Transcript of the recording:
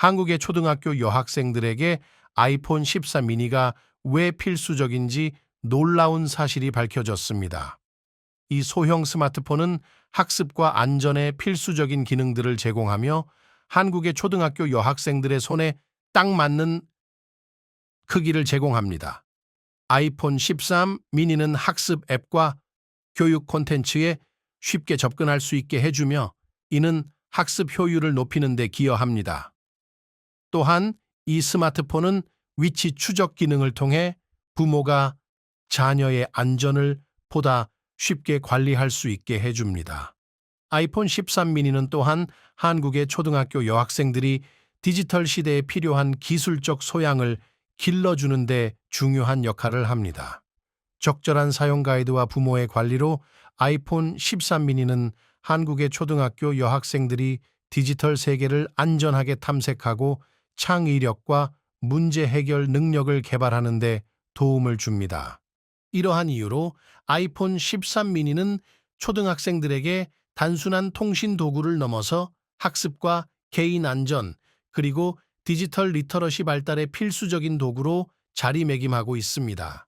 한국의 초등학교 여학생들에게 아이폰 14 미니가 왜 필수적인지 놀라운 사실이 밝혀졌습니다. 이 소형 스마트폰은 학습과 안전에 필수적인 기능들을 제공하며 한국의 초등학교 여학생들의 손에 딱 맞는 크기를 제공합니다. 아이폰 13 미니는 학습 앱과 교육 콘텐츠에 쉽게 접근할 수 있게 해주며 이는 학습 효율을 높이는 데 기여합니다. 또한 이 스마트폰은 위치 추적 기능을 통해 부모가 자녀의 안전을 보다 쉽게 관리할 수 있게 해줍니다. 아이폰 13 미니는 또한 한국의 초등학교 여학생들이 디지털 시대에 필요한 기술적 소양을 길러주는 데 중요한 역할을 합니다. 적절한 사용 가이드와 부모의 관리로 아이폰 13 미니는 한국의 초등학교 여학생들이 디지털 세계를 안전하게 탐색하고 창의력과 문제 해결 능력을 개발하는 데 도움을 줍니다. 이러한 이유로 아이폰 13 미니는 초등학생들에게 단순한 통신 도구를 넘어서 학습과 개인 안전, 그리고 디지털 리터러시 발달의 필수적인 도구로 자리매김하고 있습니다.